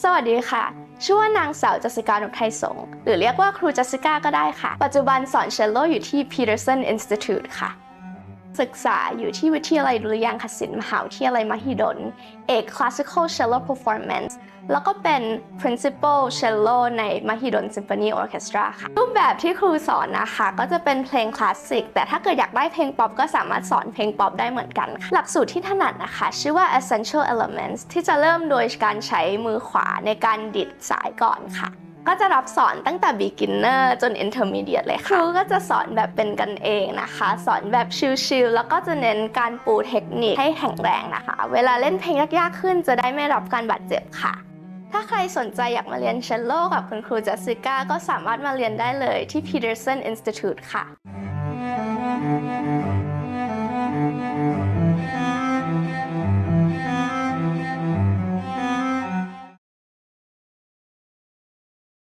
สวัสดีค่ะ ชื่อว่านางสาวจัสสิกานุไทยสงฆ์หรือเรียกว่าครูจัสสิกาก็ได้ค่ะ ปัจจุบันสอนเชลโลอยู่ที่ Peterson Institute ค่ะ ศึกษาอยู่ที่วิทยาลัยดุริยางคศิลป์มหาวิทยาลัยมหิดล เอก Classical Cello Performance แล้วก็เป็น Principal Cello ในมหิดล Symphony Orchestra ค่ะ รูปแบบที่ครูสอนนะคะ ก็จะเป็นเพลงคลาสสิก แต่ถ้าเกิดอยากได้เพลงป๊อปก็สามารถสอนเพลงป๊อปได้เหมือนกันค่ะหลักสูตรที่ถนัดนะคะ ชื่อว่า Essential Elements ที่จะเริ่มโดยการใช้มือขวาในการดิดสายก่อนค่ะ ก็จะรับสอนตั้งแต่ beginner จน intermediate เลยค่ะ ครูก็จะสอนแบบเป็นกันเองนะคะ สอนแบบชิลๆ แล้วก็จะเน้นการปูเทคนิคให้แข็งแรงนะคะ เวลาเล่นเพลงยากๆ ขึ้นจะได้ไม่รับการบาดเจ็บค่ะ ถ้าใครสนใจอยากมาเรียนเชลโลกับคุณครูจัสสิก้าก็สามารถมาเรียนได้เลยที่ Peterson Institute ค่ะ